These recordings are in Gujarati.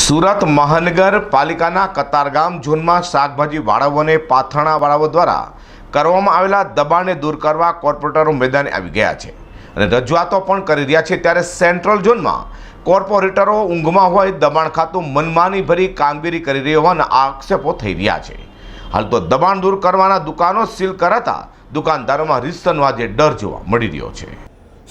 સુરત મહાનગરપાલિકાના કતારગામ ઝોનમાં શાકભાજી વાળાઓને પાથરણા વાળાઓ દ્વારા કરવામાં આવેલા દબાણને દૂર કરવા કોર્પોરેટરો મેદાને આવી ગયા છે અને રજૂઆતો પણ કરી રહ્યા છે ત્યારે સેન્ટ્રલ ઝોનમાં કોર્પોરેટરો ઊંઘમાં હોય દબાણ ખાતું મનમાની ભરી કામગીરી કરી રહી હોવાના આક્ષેપો થઈ રહ્યા છે. હાલ તો દબાણ દૂર કરવાના દુકાનો સીલ કરાતા દુકાનદારોમાં આજે ડર જોવા મળી રહ્યો છે.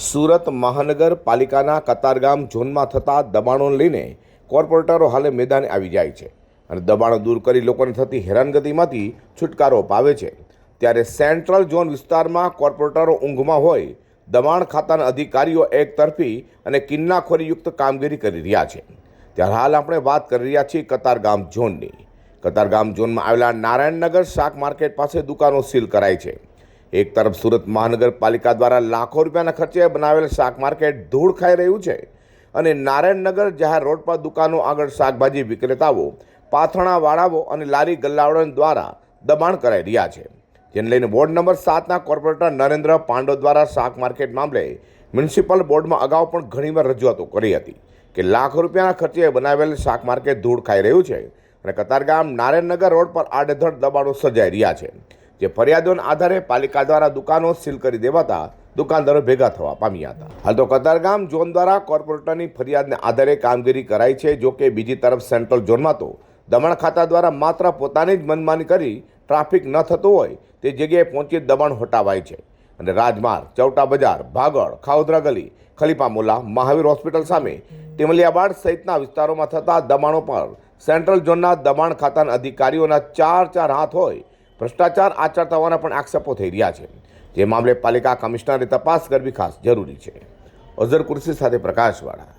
સુરત મહાનગરપાલિકાના કતારગામ ઝોનમાં થતા દબાણોને લઈને કોર્પોરેટરો હાલે મેદાને આવી જાય છે અને દબાણો દૂર કરી લોકોને થતી હેરાનગતિમાંથી છુટકારો પાવે છે. ત્યારે સેન્ટ્રલ ઝોન વિસ્તારમાં કોર્પોરેટરો ઊંઘમાં હોય, દબાણ ખાતાના અધિકારીઓ એક તરફી અને કિન્નાખોરીયુક્ત કામગીરી કરી રહ્યા છે. ત્યારે હાલ આપણે વાત કરી રહ્યા છીએ કતારગામ ઝોનની. કતારગામ ઝોનમાં આવેલા નારાયણનગર શાક માર્કેટ પાસે દુકાનો સીલ કરાઈ છે. એક તરફ સુરત મહાનગરપાલિકા દ્વારા લાખો રૂપિયાના ખર્ચે બનાવેલ શાક માર્કેટ ધૂળ ખાઈ રહ્યું છે. અને નારાયણનગર જાહેર રોડ પર દુકાનો આગળ શાકભાજી વિક્રેતાઓ, પાથરણાવાળાઓ અને લારી ગલ્લાવડન દ્વારા દબાણ કરાઈ રહ્યા છે. જેને લઈને વોર્ડ નંબર સાતના કોર્પોરેટર નરેન્દ્ર પાંડો દ્વારા શાક માર્કેટ મામલે મ્યુનિસિપલ બોર્ડમાં અગાઉ પણ ઘણીવાર રજૂઆતો કરી હતી કે લાખો રૂપિયાના ખર્ચે બનાવેલ શાક માર્કેટ ધૂળ ખાઈ રહ્યું છે અને કતારગામ નારાયણનગર રોડ પર આડેધડ દબાણો સર્જાઈ રહ્યા છે. જે ફરિયાદોના આધારે પાલિકા દ્વારા દુકાનો સીલ કરી દેવાતા દુકાનદારો ભેગા થવા પામ્યા હતા. હાલ તો કતારગામ ઝોન દ્વારા કોર્પોરેટરની ફરિયાદને આધારે કામગીરી કરાઈ છે, જો કે બીજી તરફ સેન્ટ્રલ ઝોનમાં તો દમણ ખાતા દ્વારા માત્ર પોતાની જ મનમાની કરી ટ્રાફિક ન થતું હોય તે જગ્યાએ પહોંચી દબાણ હટાવાય છે. અને રાજમાર્ગ, ચૌટા બજાર, ભાગળ ખાઉદરા ગલી, ખલીપા મુલા, મહાવીર હોસ્પિટલ સામે ટીમલિયાબાડ સહિતના વિસ્તારોમાં થતા દબાણો પર સેન્ટ્રલ ઝોનના દબાણ ખાતાના અધિકારીઓના ચાર ચાર હાથ હોય ભ્રષ્ટાચાર આચરતા હોવાના પણ આક્ષેપો થઈ રહ્યા છે. જે મામલે પાલિકા કમિશનરે તપાસ કરવી ખાસ જરૂરી છે. અઝર કુર્સી સાથે પ્રકાશવાળા.